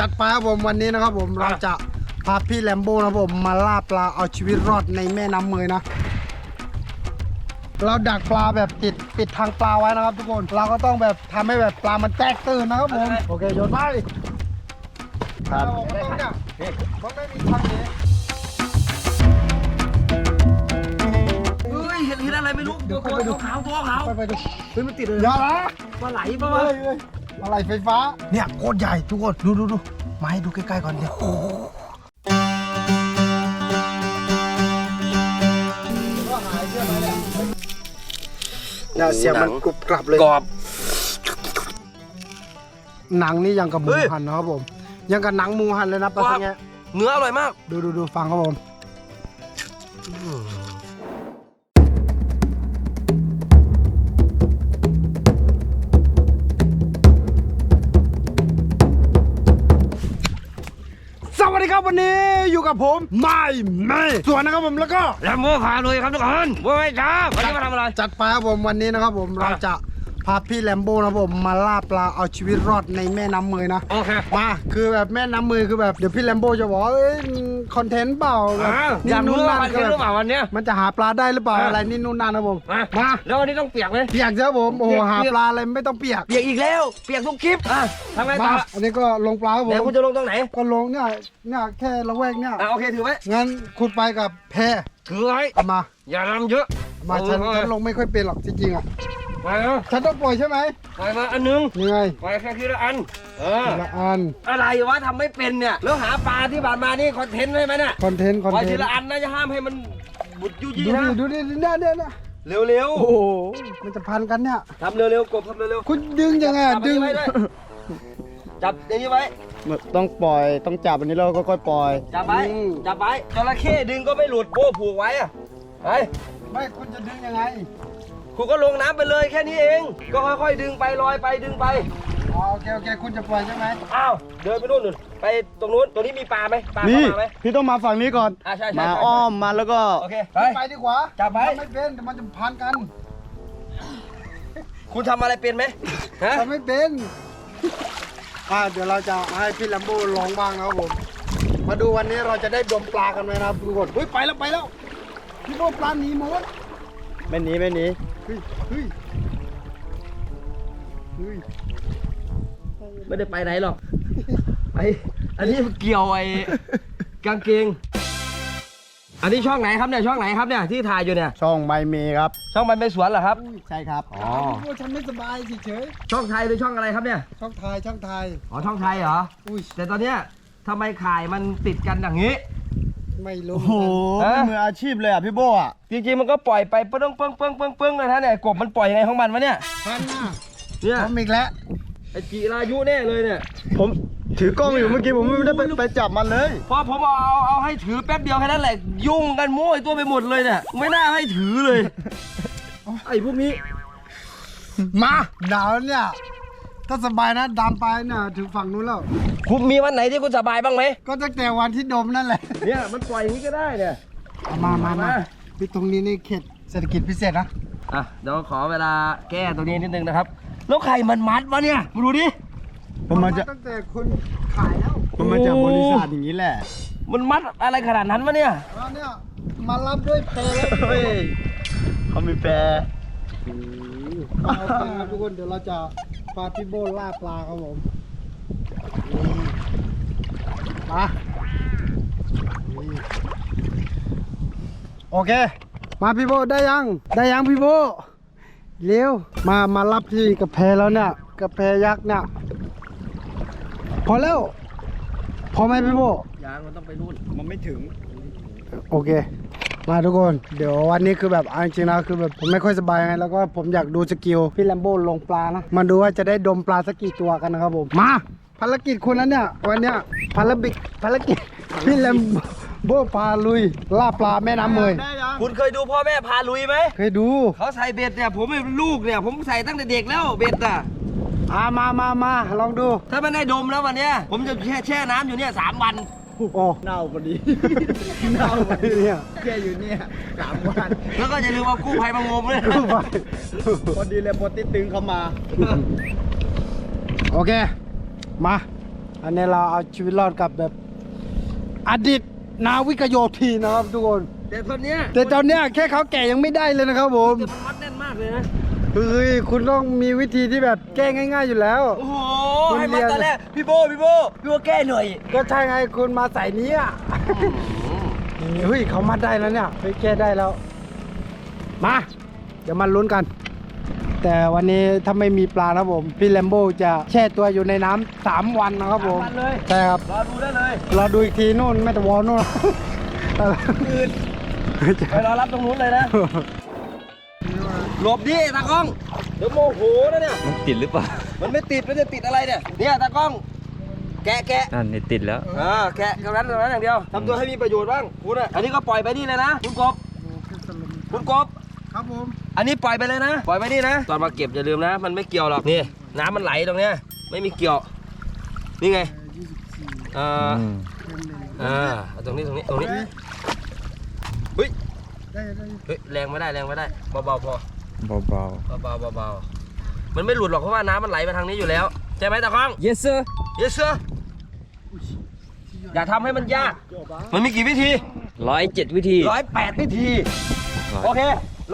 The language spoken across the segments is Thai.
จัดไปครับผมวันนี้นะครับผมเราจะพาพี่แลมโบ้นะครับผมมาล่าปลาเอาชีวิตรอดในแม่น้ำเมยนะ เราดักปลาแบบติดปิดทางปลาไว้นะครับทุกคนเราก็ต้องแบบทำให้แบบปลามันแตกตื่นนะครับผมโอเคโยนไปครับผมต้องเนี่ยมันไม่มีทางหนี้เฮ้ยเห็นเห็นอะไรไม่รู้ตัวตัวขาวตัวขาวไปไปดูเฮ้ยมันติดเลยอย่าละปลาไหลปะเฮ้วะยเฮ้ย อะไรไฟฟ้า เนี่ยโคตรใหญ่ทุกคนดูดูดูมาให้ดูใกล้ๆก่อนเดี๋ยวโอ้โหก็หายเชื่อไหมเนี่ยเนี่ยเสียงมันกรุบกรับเลย กรอบ หนังนี่ยังกับหมูเฮ้ย หันนะครับผม ยังกับหนังหมูหันเลยนะปลาว้าวสังเงี้ยเนื้ออร่อยมาก ดูดูดูฟังครับผมสวัส ครับวันนี้อยู่กับผมไม่ไม่ส่วนนะครับผมแล้วก็แล้วโม่พาเลยครับทุกคนว่าไม่ช้าวันนี้มาทำอะไรจัดไปครับผมวันนี้นะครับผมเราจะ พาพี่แลมโบ้นะครับผมมาล่าปลาเอาชีวิตรอดในแม่น้ำเมยนะโอเค มาคือแบบแม่น้ำมือคือแบบเดี๋ยวพี่แลมโบจะบอกว่าเอ้ยคอนเทนต์เปล่าแบบอ้าวนี่อยากรู้นู่นว่านั่นวันก็นี้แบหรือบเปล่าวันเนี้ย มันจะหาปลาได้หรือเปล่าอะ อะไรนี่นู่นนั่นนะผมมามาแล้ววันนี้ต้องเปียกไหมเปียกใช่ผมโอ้โหเปียกหาเปียกปลาอะไรไม่ต้องเปียกเปียกอีกแล้ว เปียกทุกคลิปอะทำไงต่มาออันนี้ก็ลงปลาครับผเดี๋ยวมคุณจะลงตรงไหนก็ลงเนี่ยเนี่ยแค่ละแวกเนี่ยอะโอเคถือไว้งั้นขุดไปกับแพถือไว้เอามาอย่าทำเยอะเอามาฉันเออฉันลงไม่ค่อยเป็นหรอกจริงๆอะ มาเนาะฉันต้องปล่อยใช่ไหมปล่อยมาอันนึงยังไงปล่อยแค่ทีละอัน เออทีละอัน อะไรวะทำไม่เป็นเนี่ย แล้วหาปลาที่ผ่านมานี่คอนเทนต์ใช่ไหมเนี่ยคอนเทนต์คอนปล่อยเททีนต์ละอันนะจะห้ามให้มันบุดยุยี่ดูนะดิดูดิเนี่ยเนี่ยเนี่ยเร็วโอ้โหมันจะพันกันเนี่ย ๆทำเร็วๆกบทำเร็วคุณดึงยังไงๆจับอันดึงนี้ไว้ด้วยจับอย่างนี้ไว้ ต้องปล่อยต้องจับอันนี้แล้วก็ค่อยปล่อย จับไว้ จับไว้จระเข้ดึงก็ไม่หลุดโบ้ผูกไว้อะไปไม่คุณจะดึงยังไง คุณก็ลงน้ำไปเลยแค่นี้เอง ก็ค่อยๆ ดึงไปลอยไปดึงไป อ๋อโอเคโอเคคุณจะปล่อยใช่ไหมอ้าว เดินไปนู่นนู่นไปตรงนู้นตรงนี้มีปลาไหมปลานี่เข้ามาไหม พี่ต้องมาฝั่งนี้ก่อน อ่าใช่ใช่มาใช่ อ้อมมาแล้วก็ โอเค ไป ไปดีกว่าจับไว้ทำไม่เป็นเดี๋ยวมันจะพันกันคุณทำอะไรเป็นไหมฮะทำไม่เป็นอ่าเดี๋ยวเราจะให้พี่แลมโบ้ลองบ้างนะครับผม มาดูวันนี้เราจะได้ดมปลากันไหมนะครับทุกคนเฮ้ยไปแล้วไปแล้วพี่โบ้ปลาหนีหมดไม่หนีไม่หนี เฮ้ยเฮ้ยเฮ้ยไม่ได้ไปไหนหรอกไออันนี้เกี่ยวไอ้กางเกง อันนี้ช่องไหนครับเนี่ยช่องไหนครับเนี่ยที่ถ่ายอยู่เนี่ยช่องไม่มีครับ ช่องมันเป็นสวนเหรอครับ ใช่ครับอ๋อพี่โบ้ฉันไม่สบายเฉยช่องไทยหรือช่องอะไรครับเนี่ยๆช่องไทยช่องไทย อ๋อช่องไทยเหรออุ้ยแต่ตอนเนี้ยทำไมข่ายมันติดกันอย่างนี้ ไม่รู้โอ้โหเอ๊ะเป็นมืออาชีพเลยอะพี่โบอะจริงๆมันก็ปล่อยไปปึ้งปึ้งปึ้งปึ้งปึ้งเลยนะเนี่ยกบมันปล่อยยังไงของมันวะเนี่ยพันหน้าเนี่ยผมอีกแล้วไอจีรายุแน่เลยเนี่ย ผมถือกล้องอยู่เมื่อกี้ผมไม่ได้ไปไปจับมันเลยพอผมเอาเอาเอาให้ถือแป๊บเดียวแค่นั้นแหละยุ่งกันมั่วไอ้ตัวไปหมดเลยเนี่ยไม่น่าให้ถือเลยไอ้พวกนี้ มาดาวเนี่ย ถ้าสบายนะดามไปเนี่ยถึงฝั่งนู้นแล้ว คุณมีวันไหนที่คุณสบายบ้างไหมก็ตั้งแต่วันที่ดมนั่นแหละเนี่ยมันปล่อยอย่างนี้ก็ได้เนี่ย เอามามามามา พี่ตรงนี้นี่เขตเศรษฐกิจพิเศษนะอะเดี๋ยวขอเวลาแก้ตัวนี้นิดนึงนะครับ แล้วใครมันมัดวะเนี่ยมาดูดิผมมาจะตั้งแต่คนขายแล้วผมมาจากบริษัทอย่างนี้แหละมันมัดอะไรขนาดนั้นวะเนี่ยแล้วเนี่ยมารับด้วยเพลแล้วเฮ้ยเขามีแปร โอเคครับทุกคนเดี๋ยวเราจะพาพี่โบล่าปลาครับผมนี่มานี่โอเค มาพี่โบได้ยัง ได้ยังพี่โบเร็วมามารับที่กระเพแล้วเนี่ยกระเพยักษ์เนี่ยพอแล้วพอไหมพี่โบยางมันต้องไปนู่นมันไม่ถึง โอเค มาทุกคนเดี๋ยววันนี้คือแบบเอาจริงๆนะคือแบบผมไม่ค่อยสบายไงแล้วก็ผมอยากดูสกิลพี่แลมโบ้ลงปลานะมาดูว่าจะได้ดมปลาสักกี่ตัวกันนะครับผมมาภารกิจคุณนั้นเนี่ยวันเนี้ยภารกิจภารกิจพี่แลมโบ้พาลุยล่าปลาแม่น้ำเมยได้ยังคุณเคยดูพ่อแม่พาลุยไหมเคยดูเขาใส่เบ็ดเนี่ยผมเป็นลูกเนี่ยผมใส่ตั้งแต่เด็กแล้วเบ็ดอะอ่ามามามาลองดู ถ้ามันได้ดมแล้ววันเนี้ยผมจะแช่แช่น้ำอยู่เนี่ยสามวัน โอ้เน่าพอดีเน่าไปเนี่ยแค่อยู่เนี่ยสามวันแล้วก็อย่าลืมเอากู้ภัยมางมเลยดูไปพอดีเลยพอติดตึงเข้ามา โอเค มา อันนี้เราเอาชีวิตรอดกับแบบอดีตนาวิกโยธีนะครับทุกคนแต่ตอนเนี้ยแต่ตอนเนี้ยแค่เขาแก่ยังไม่ได้เลยนะครับผมแต่มันมัดแน่นมากเลยนะ เฮ้ยคุณต้องมีวิธีที่แบบแก้ง่าย ๆอยู่แล้ว โอ้โหคุณให้มัเรีดยน ตอนแรกพี่โบพี่โบพี่โบแก้หน่อยก็ใช่ไงคุณมาใส่นี้อะเฮ้ยเขามัดได้แล้วเนี่ยเฮ้ยแก้ได้แล้ว มา เดี๋ยวมาลุ้นกัน แต่วันนี้ถ้าไม่มีปลานะครับผม พี่แลมโบจะแช่ตัวอยู่ในน้ำสามวันนะครับผมสามวันเลยใช่ครับรอดูได้เลยรอดูอีกทีนู่นแม่ตะวอนู่นอื่นไปรอรับตรงนู้นเลยนะ หลบดิตากล้อง เดี๋ยวโมโหนะเนี่ย มันติดหรือเปล่า มันไม่ติด มันจะติดอะไรเนี่ย เนี่ยตากล้อง แกะแกะนั่นนี่ติดแล้ว อ่าแกะตรงนั้นตรงนั้นอย่างเดียวทำตัวให้มีประโยชน์บ้างคุณอะอันนี้ก็ปล่อยไปนี่เลยนะ คุณกบ คุณกบ ครับผม อันนี้ปล่อยไปเลยนะ ปล่อยไปนี่นะ ตอนมาเก็บอย่าลืมนะ มันไม่เกี่ยวหรอก นี่ น้ำมันไหลตรงเนี้ย ไม่มีเกี่ยว นี่ไงอ่าอืมอ่าเอาตรงนี้ตรงนี้ตรงนี้เฮ้ยได้ได้เฮ้ยแรงไม่ได้แรงไม่ได้เบาๆพอ เบาเบาๆเบาๆมันไม่หลุดหรอกเพราะว่าน้ำมันไหลมาทางนี้อยู่แล้วใช่ไหมตาค้อง ๆ yes sir yes sir อย่าทำให้มันยาก มันมีกี่วิธีร้อยเจ็ดวิธี ร้อยแปดวิธี โอเค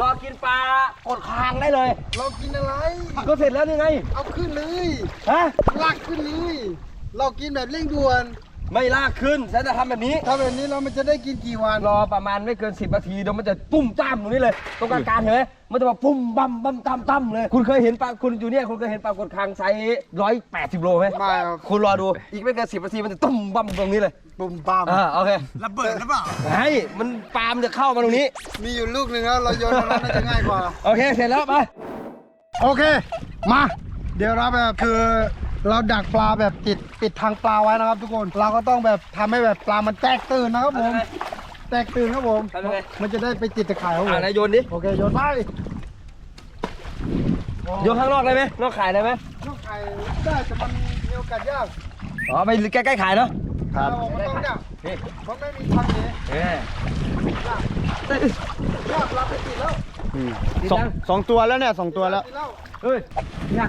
รอกินปลากดคางได้เลย เรากินอะไร ก็เสร็จแล้วนี่ไง เอาขึ้นเลย ฮะ ลากขึ้นเลย เรากินแบบเร่งด่วน ไม่ลากขึ้นฉันจะทำแบบนี้ ถ้าแบบนี้เรามันจะได้กินกี่วัน รอประมาณไม่เกิน 10นาทีเดี๋ยวมันจะตุ้มจ้ามตรงนี้เลย ตรงกลางกลางเห็นไหมมันจะมาปุ้มบัมบัมตั้มตั้มเลย คุณเคยเห็นปลาคุณอยู่เนี่ยคุณเคยเห็นปลากดคางไซส์ร้อยแปดสิบโลไหมไม่ครับ คุณรอดูอีกไม่เกินสิบนาทีมันจะตุ้มบัมตรงนี้เลยปุ่มปามอ่าโอเคระเบิดหรือเปล่าให้มันปลามนจะเข้ามาตรงนี้ มีอยู่ลูกหนึ่งแล้วเราโยนตรงนั้นน่าจะง่ายกว่า โอเคเสร็จแล้วไป โอเค มา เดี๋ยวเราแบบคือ เราดักปลาแบบติดปิดทางปลาไว้นะครับทุกคนเราก็ต้องแบบทำให้แบบปลามันแตกตื่นนะครับผม แตกตื่นครับผมทำยังไง มันจะได้ไปติดตะข่ายครับผอ่ามนายโยนดิโอเคโยนไปโยนข้างนอกได้ไหมนอกขายได้ไหมลูกไข่ได้แต่มันมีโอกาสยากอ๋อไปใกล้ๆขายเนาะเรามันต้องยากนี่มันไม่มีทางหนีเอ้ยยากเราไปติดแล้วติดสองยังสองตัวแล้วเนี่ยสองตัวแล้วติดแล้วเฮ้ยเนี่ย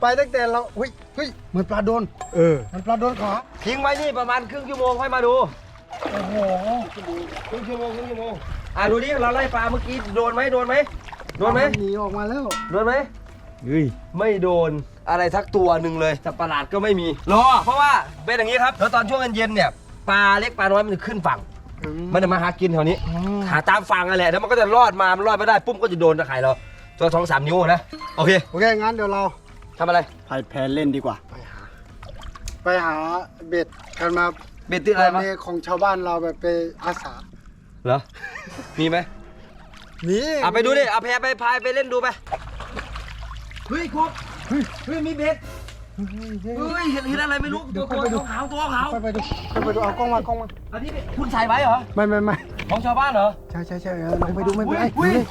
ไปตั้งแต่เราเฮ้ยเฮ้ยเหมือนปลาโดนเออมันปลาโดนขาทิ้งไว้นี่ประมาณครึ่งชั่วโมงค่อยมาดูโอ้โหครึ่งชั่วโมงครึ่งชั่วโมงอะดูดิเราไล่ปลาเมื่อกี้โดนไหมโดนไหมโดนไหมหนีออกมาแล้วโดนไหมเฮ้ยไม่โดนอะไรสักตัวหนึ่งเลยสัตว์ประหลาดก็ไม่มีรอเพราะว่าเป็นอย่างนี้ครับแล้วตอนช่วงเย็นๆเนี่ยปลาเล็กปลาน้อยมันจะขึ้นฝั่ง มันจะมาหากินแถวนี้ หาตามฝั่งอะไรแล้วมันก็จะรอดมามันรอดไม่ได้ปุ๊บก็จะโดนตะไคร่เราตัวสองสามนิ้วนะโอเคโอเคงั้นเดี๋ยวเรา ทำอะไร พายแพนเล่นดีกว่าไปหาเบ็ดกันมาเบ็ดติดอะไรมาในของชาวบ้านเราแบบไปอาสาเหรอ มีไหมนี่เอาไปดูดิเอาแพไปพายไปเล่นดูไป เฮ้ยครบเฮ้ยเฮ้ยมีเบ็ด เฮ้ยเห็นเห็นอะไรไม่รู้ตัวตัวขาวตัวขาวไปไปดูไปไปดูเอากล้องมากล้องมาอันนี้คุณใส่ไว้เหรอ ไม่ไม่ไม่ของชาวบ้านเหรอ ใช่ใช่ใช่เออลองไปดูไม่เป็นไรอุ้ยดูอุ้ยดิ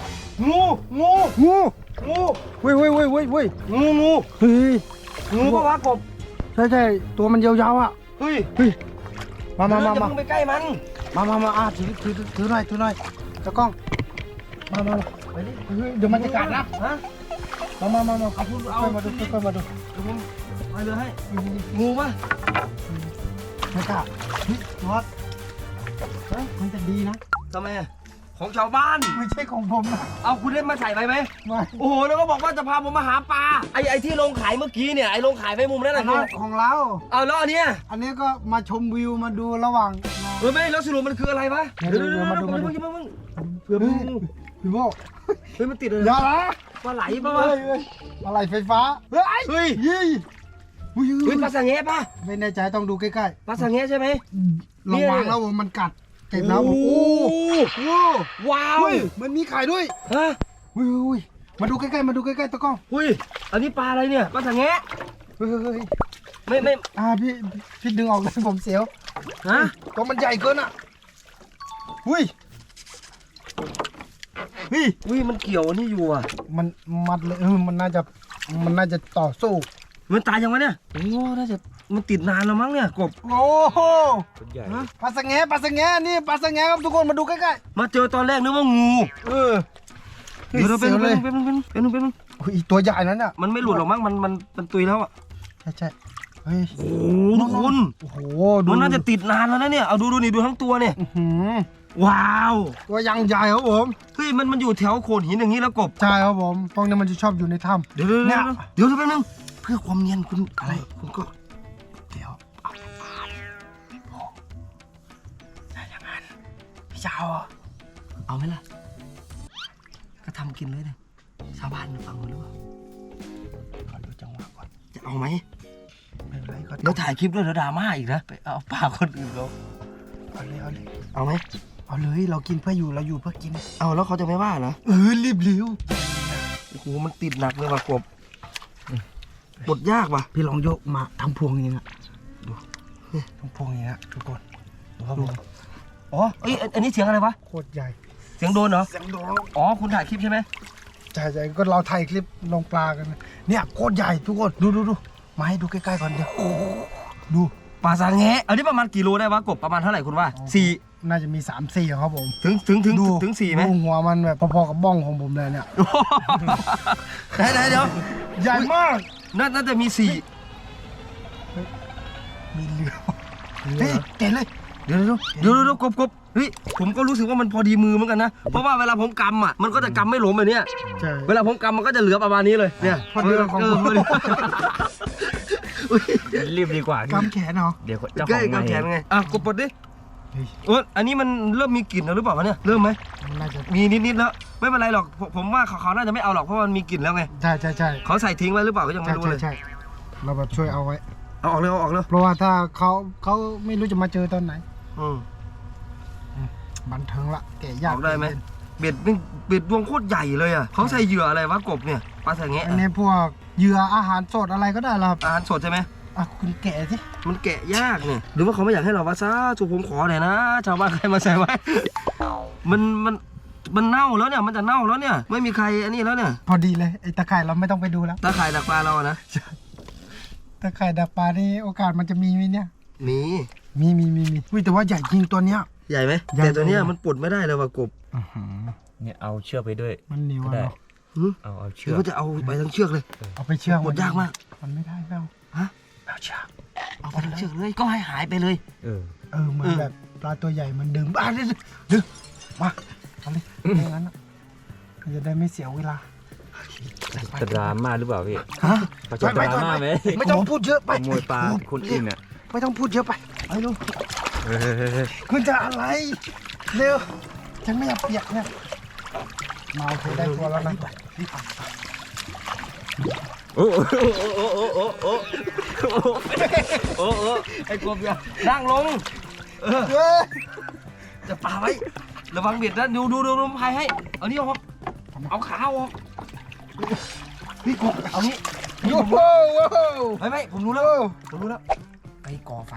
งูงูงู งูเว้ยเว้ยเว้ยเว้ยเว้ยงูงูเฮ้ยงูปะวะกบใช่ใช่ตัวมันยาวๆอะเฮ้ยเฮ้ยมามามาอย่มาเพิ่งไปใกล้มันมามามาอะถือถือถือหน่อยถือหน่อยตะกล้องมามามาไปดิเฮ้ยเดี๋ยวมันจะกัดนะฮะมามามามาเอาคุณเอาค่อยมาดูค่อยมาดูเดี๋ยวผมไปเลยให้งูปะไม่กล้าเฮ้ยรอดเฮ้ยมันจะดีนะทำไมอะ ของชาวบ้าน ไม่ใช่ของผมนะเอาคุณได้มาใส่ไปไหม ไม่โอ้โห แล้วก็บอกว่าจะพาผมมาหาปลา ไอ้ไอ้ที่ลงขายเมื่อกี้เนี่ย ไอ้ลงขายไปมุมนั้นอัน่ะนนั้นของเรา เอาแล้วอันเนี้ยอันนี้ก็มาชมวิวมาดูระหว่าง เออไม่แล้วสรุปมันคืออะไรวะเดี๋ยวเดี๋ยวมาดูมาดูเดี๋ยวเผื่อเฮ้มึยงพี่โบเฮ้ยมันติดเลยอย่าละปลาไหลปะเฮ้วะยเฮ้ยอะไรไฟฟ้า เฮ้ยเฮ้ยยี่อุ้ยเฮ้ยปลาสังเงะปะไม่แน่ใจต้องดูใกล้ปลาสังเงะใช่ไหม ๆระวังแล้วผมมันกัด เจ็บแล้วผมโอ้โอ้โหว้าวเฮ้ยมันมีไข่ด้วยฮะเฮ้ยเฮ้ยเฮ้ยมาดูใกล้ๆมาดูใกล้ๆตะกล้องเฮ้ยอันนี้ปลาอะไรเนี่ยปลาสังเงะเฮ้ยเฮ้ยเฮ้ยไม่ไม่อ่าพี่พี่ดึงออกเลยผมเสียวฮะตัวมันใหญ่เกินอะหุ้ยเฮ้ยอุ้ยมันเกี่ยวอันนี่อยู่อะมันมัดเลยเออมันน่าจะมันน่าจะต่อสู้ มันตายยังวะเนี่ย โอ้น่าจะมันติดนานแล้วมั้งเนี่ยกบโอ้โหคนใหญ่ปลาสังแงปลาสังแงนี่ปลาสังแงครับทุกคนมาดูใกล้มาเจอตอนแรกนึกว่างูๆเออเดี๋ยวเราเป็นสีเป็นเลยเป็นเป็นเป็นเป็นเป็นอุ้ยอีตัวใหญ่นั้นอะมันไม่หลุดหรอกมั้งมันมันมันตุยแล้วอะใช่ใช่เฮ้ยโอ้โหทุกคนโอ้โหดูมันน่าจะติดนานแล้วนะเนี่ยเอาดูดูนี่ดูทั้งตัวเนี่ยอื้อหือว้าวตัวยังใหญ่ครับผมเฮ้ยมันมันอยู่แถวโขดหินอย่างนี้แล้วกบใช่ครับผมพวกนี้มันจะชอบอยู่ในถ้ำ เดี๋ยวเดี๋ยวเนี่เดี๋ยยวเดี๋ยวแป๊บนึงเพื่อความเนียนคุณอะไรคุณก็เดี๋ยวเอาปลาโอ้ได้อย่างนั้นพี่เจ้าอะเอาไหมล่ะ ก็ทำกินเลยเนี่ยชาวบ้านมันฟังมันหรือเปล่าขอดูจังหวะก่อนจะเอาไหมไม่เป็นไรก็เดี๋ยวถ่ายคลิปด้วยเดี๋ยวดราม่าอีกนะไปเอาปลาคนอื่นเขาเอาเลยเอาเลยเอาไหมเอาเลยเรากินเพื่ออยู่เราอยู่เพื่อกิน เอาแล้วเขาจะไม่ว่าเหรอเออรีบเร็วโอ้โหมันติดหนักเลยว่ะกบ ปลดยากว่ะพี่ลองยกมาทำพวงอย่างนี้นะดูนี่ทำพวงอย่างนี้นะทุกคนดูครับผมอ๋อเอ้ยอันอันนี้เสียงอะไรวะโคตรใหญ่ เสียงโดนเหรอเสียงโดนอ๋อคุณถ่ายคลิปใช่ไหมใช่ใช่ก็เราถ่ายคลิปลงปลากันนะเนี่ยโคตรใหญ่ทุกคนดูดูดูมาให้ดูใกล้ๆก่อนเดี๋ยวโอ้โหดูปลาสางแงะอันนี้ประมาณกี่โลได้วะกบประมาณเท่าไหร่คุณว่าสี่น่าจะมี3ามสี่ครับผม ถึงถึงถึงดูถึงสี่ไหมดูหัวมันแบบพอๆกับบ้องของผมเลยเนี่ยไหนไหนเดี๋ยวใหญ่มาก น่าน่าจะมีสี่มีเรือเฮ้ยเก๋เลยเดี๋ยวเดี๋ยวเดี๋ยวเดี๋ยวเดี๋ยวกบกบเฮ้ยผมก็รู้สึกว่ามันพอดีมือเหมือนกันนะ เพราะว่าเวลาผมกำอะมันก็จะกำไม่หลวมแบบเนี้ยใช่เวลาผมกำมันก็จะเหลือประมาณนี้เลยเนี่ยพอดีของผมเพอดีอุ๊ยรีบดีกว่า กำแขนเหรอ เดี๋ยวเจ้าขใกล้องกำแขนมาไง อะกดปลดดิ เฮ้ยโอ้อันนี้มันเริ่มมีกลิ่นแล้วหรือเปล่าวะเนี่ยเริ่มไหมมันน่าจะมีนิดๆแล้วไม่เป็นไรหรอกผมผมว่าเขาเขาน่าจะไม่เอาหรอกเพราะมันมีกลิ่นแล้วไงใช่ใช่ใช่เขาใส่ทิ้งไว้หรือเปล่าก็ยังใช่ไม่รู้ใช่เลยใช่เราแบบช่วยเอาไว้ เอาออกเลยเอาออกเลยเพราะว่าถ้าเขาเขาไม่รู้จะมาเจอตอนไหน อืม บันเทิงละแกะยากออกได้ไหม เบ็ดนี่เบ็ดดวงโคตรใหญ่เลยอะเขาใส่เหยื่ออะไรวะกบเนี่ยปลาสางแงะอันนี้พวกเหยื่ออาหารสดอะไรก็ได้ละครับอาหารสดใช่ไหม อะคุณแกะสิ มันแกะยากเนี่ยหรือว่าเขาไม่อยากให้เราวาซาถูกผมขอหน่อยนะ ชาวบ้านใครมาใส่ไว้ มันมันมันเน่าแล้วเนี่ย มันจะเน่าแล้วเนี่ย ไม่มีใครอันนี้แล้วเนี่ย พอดีเลยไอ้ตะไคร่เราไม่ต้องไปดูแล้ว ตาข่ายดักปลาเราอะนะ ตะไคร่ดักปลานี่โอกาสมันจะมีไหมเนี่ย มี มีมีมีมีอุ้ยแต่ว่าใหญ่จริงตัวเนี้ย ใหญ่ไหมใหญ่ แต่ตัวเนี้ยใหญ่มันปลดไม่ได้เลยว่ะกบเนี่ยเอาเชือกไปด้วย มันเหนียวก็อะได้ เนาะหือเอาเอาเชืหรืออกว่าจะเอาไปทั้งเชือกเลย เอาไปเชื่องปลดยากมาก มันไม่ได้แล้วฮะ เอาเชือกเอาไปทั้งเชือกเลยก็ให้หายไปเลย เออ เออเหมือนเออแบบปลาตัวใหญ่มันดึงอะดึงดึงมาเอาเลยไม่งั้นอะมันจะได้ไม่เสียเวลาจะดราม่าหรือเปล่าพี่ฮะเขาจะดราม่าไหมไม่ต้องพูดเยอะไปขโมยปลาคนอื่นอะไม่ต้องพูดเยอะไปไปลูกเออคุณจะอะไรเร็วฉันไม่อยากเปียกเนี่ยมาโอเคได้ตัวแล้วนะโอ้โอ้ โอ้โอ้โอ้โอ้โอ้โอ้โอ้ไอ้กบอย่านั่งลงเออจะปาไว้ระวังเบ็ดนะดูดูดูลมพายให้ เอานี่ออกเอาขาออกนี่กบเอานี้นี่โอ้ผมโหรู้โอ้โหไม่ไม่ผมรู้แล้วผมรู้แล้วไปก่อไฟ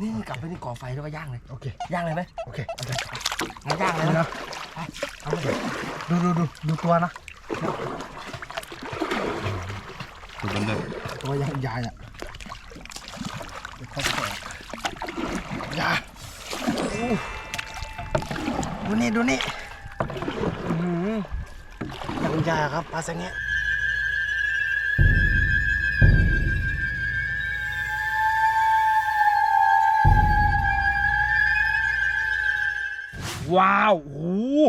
นี่กลับไปนี่ก่อไฟแล้วก็ย่างเลยโอเคย่างเลยไหมโอเคเอเลยงั้นย่างเลยนะนะเอาเลยดูดูดูดูตัวนะ ถูกกันเลยตัวยังใหญ่อะเดี๋ยวเขาแตกอย่าอู้ดูนี่ดูนี่อื้อหือยังใหญ่อะครับปลาสังเงะว้าวโอ้โห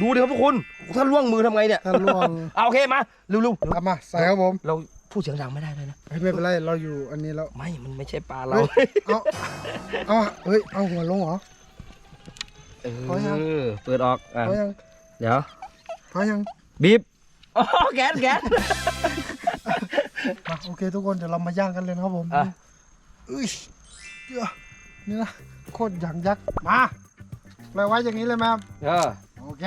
ดูดิครับทุกคน ถ้าล่วงมือทำไงเนี่ย ถ้าล่วง เอาโอเคมาเร็วกลับมาใส่ครับผมๆเรา พูดเสียงดังไม่ได้เลยนะ เฮ้ยไม่เป็นไรเราอยู่อันนี้แล้วไม่ มันไม่ใช่ปลาเราเฮ้ยเอาเอาเฮ้ยเอาหัวลงเหรอ เอพอยัง อ เปิดออกอะพอยังเดี๋ยว พอยังบีบอ๋อแก๊สแก๊ส มาโอเคทุกคนเดี๋ยวเรามาย่างกันเลยนะครับผมอะ อุ้ยเดี๋ยวนี่นะโคตรอย่างยักษ์มาปล่อยไว้อย่างนี้เลยไหมครับเออโอเค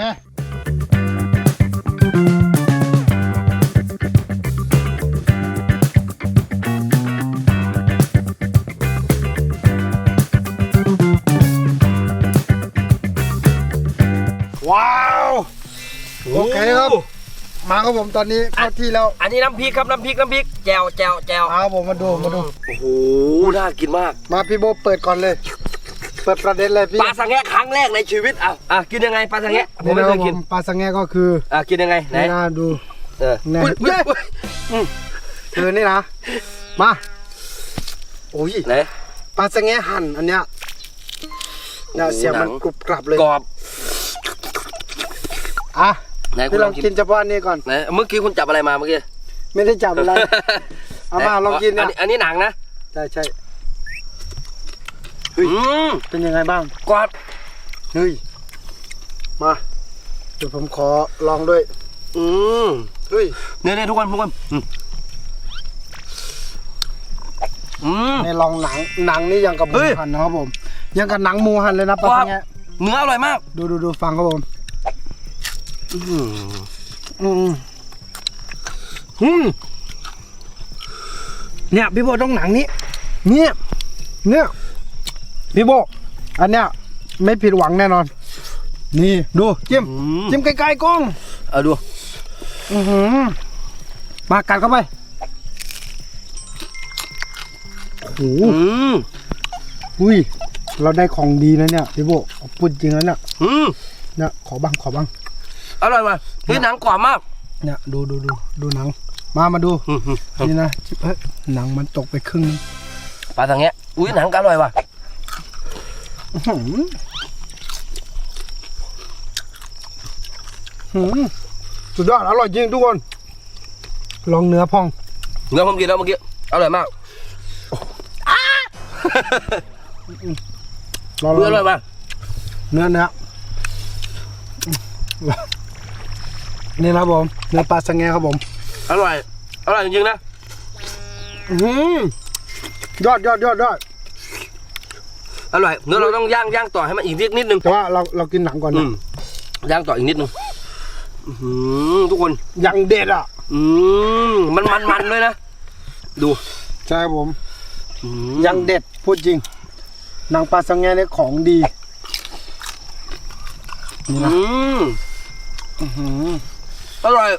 มาครับผมตอนนี้เข้าที่แล้วอันนี้น้ำพริกครับน้ำพริกน้ำพริกแจวแจวแจวเอาผมมาดูมาดูโอ้โหน่ากินมาก มาพี่โบเปิดก่อนเลย เปิดประเด็นเลยพี่ปลาสังแงะครั้งแรกในชีวิตอะอะกินยังไงปลาสังแงะผมนี่ไม่นะเคครับยผกินมปลาสังแงก็คืออะกินยังไงไหนนี่นะดูเออแน่อุ๊ยอุ๊ยอุ๊ยคือนี่นะมาโอ้ยไหนปลาสังแงหั่นอันเนี้ยเนี่ยเสียงมันหนังกรุบกรับเลยกรอบอะ ไหนคุพี่ณลลอองงกินกินเฉพาะอันนี้ก่อน ไหนเมื่อกี้คุณจับอะไรมาเมื่อกี้ไม่ได้จับอะไร เอามาไหนลองกินอัเนี่ยอันนี้หนังนะใช่ใช่อืมเป็นยังไงบ้างกรอบเฮ้ยมาเดี๋ยวผมขอลองด้วยอืมเฮ้ยเนี่ยเนี่ยทุกคนทุกคนอืมอืม ในลองหนังหนังนี่ยังกับหเฮ้มูยหันนะครับผม ยังกับหนังหมูหันเลยนะปลาว้าวสังแงเนื้ออร่อยมาก ดูดูดูฟังครับผม อืมอืมอืมเนี่ยพี่โบต้องหนังนี้ เนี่ย เนี่ย พี่โบ อันเนี้ยไม่ผิดหวังแน่นอน นี่ดูจิ้มอืมจิ้มไกลๆกล้อง เอาดูอือหือมากัดเข้าไปโอ้โหอืมอุ้ย เราได้ของดีนะเนี่ยพี่โบพูดจริงแล้วเนี่ยอืมเนี่ยขอบ้างขอบ้าง อร่อยว่ะเฮ้ยหนังกรอบมาก เนี่ยดูดูดูดูหนัง มามาดูอืมอืมนี่นะเฮ้ยหนังมันตกไปครึ่งนึงปลาสังแงะอุ้ยหนังก็อร่อยว่ะอื้อหือหืมสุดยอดอร่อยจริงทุกคน ลองเนื้อพอง เนื้อผมกินแล้วเมื่อกี้อร่อยมากลองเนื้ออร่อยมากเนื้อเนื้อ นี่นะครับผมเนื้อปลาสังแงครับผม อร่อย อร่อยจริงๆนะ อื้อหือยอดยอดยอดยอดอร่อยเนื้อเราต้องย่างย่างต่อให้มันอีกนิดนิดนึงแต่ว่าเราเรากินหนังก่อนอืนะมย่างต่ออีกนิดนึงอื้อหือทุกคน ยังเด็ดอะอืมมันมันมันเลยนะ ดู ใช่ครับผม อืมยังเด็ดพูดจริง หนังปลาสังแงเนี่ยของดีนี่นะอืมอื้อหือ อร่อย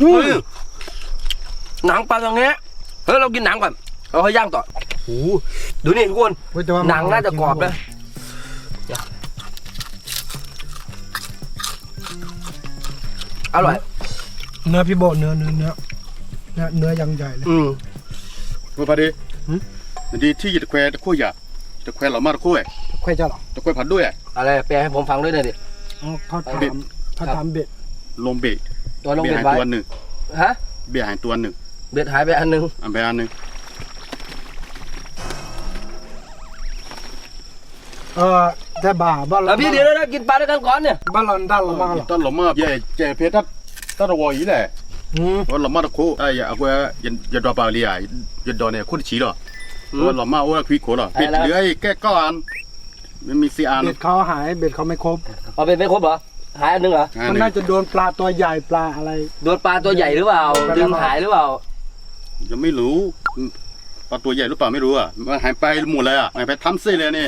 อืมเฮ้ยหนังปลาตรงเนี้ยเฮ้ยเรากินหนังก่อนเราค่อยย่างต่อโอ้โหดูนี่ทุกคนเฮ้ยแต่ว่ามัหนังน่าจะกรอบนะอร่อย เนื้อพี่โบเนื้อเนื้อเนื้อเนื้อเนื้อยังใหญ่เลย อืมมาพอดีหืม ดีที่จะแควตะคุยอะตะแควหล่อมากตะคุยค่อยจะหรอตะคุยผัดด้วยอะอะไรแปลให้ผมฟังด้วยหน่อยดิ อ๋อเขาถาเบ็ด มเขาถามเบ็ดลงเบะตัวลงเบะเบ็ดหายไว้ตัวหนึ่งฮะ เบะหายตัวหนึ่งเบ็ดหายไปอันหนึงอันไปอันหนึ่งเออแต่บ่าบ้านแล้เราวพี่เดี๋ยวเรากินปลาด้วยกันก่อนเนี่ยบ้านเราด้านเรามากหรอต้นหล่อมากใหญ่เจ๊เพชรตัดวอยแหละอืมว่าหล่อมากตะคุไอ้ยเอาไว้ยันยันดอปลาเลียยันดอเนี่ยคุ้นฉีหรอว่าหล่อมากว่าคุยโคหรอเป็ดเหลือแก้ก้อน มันมีสี่อันเบ็ดเขาหายเบ็ดเขาไม่ครบ เอาเป็นไม่ครบเหรอหายอันหนึงเหรออันมันหนึ่น่างจะโดนปลาตัวใหญ่ปลาอะไร โดนปลาตัวใหญ่หรือเปล่าดึงหายหรือเปล่ายังไม่รู้ปลาตัวใหญ่หรือเปล่าไม่รู้อะมันหายไปหมดเลยอะหายไปทำเส้เลยนี่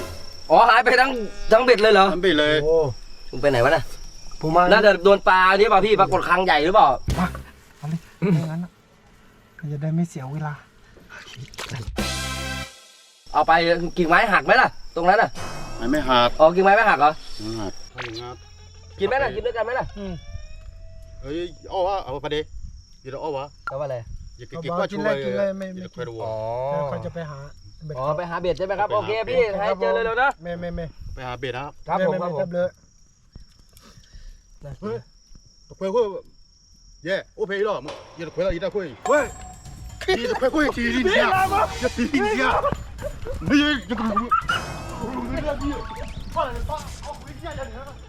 อ๋อหายไปทั้งทั้งเบ็ดเลยเหรอทำไปเลยโอ้มึงไปไหนวะน่ะผมมาน่าจะโดนปลาอันนี้เปล่าพี่ปรากฏครั้งใหญ่หรือเปล่าเอาเลยไม่งั้นนะมันจะได้ไม่เสียเวลา เอาไปกิ่งไม้หักไหมล่ะ ตรงนั้นน่ะ มันไม่หักอ๋อกิ่งไม้ไม่หักเหรอไม่หักไม่หักกินไหมล่ะกินด้วยกันไหมล่ะเฮ้ยเอาวะเอาไปดิเดี๋ยวเอาวะเอาว่าอะไรอย่ากินก็ช่วยอย่าคอยดูแล้วเขาจะไปหาเบ็ดอ๋อเขาไปหาเบ็ดใช่ไหมครับโอเคพี่ให้ครับผมเจอเลยแล้วนะไม่ไม่ไม่ไปหาเบ็ดครับครับผมครับผมเลยเฮ้ยตะคุยก็เย่โอเพย์หรออย่าตะคุยละอย่าตะคุยเว้ยอย่าตะคุยคุยทีนี้เนี่ยอย่าทีนี้เนี่ยเฮ้ยอย่ 你个逼放了爸我回去见见你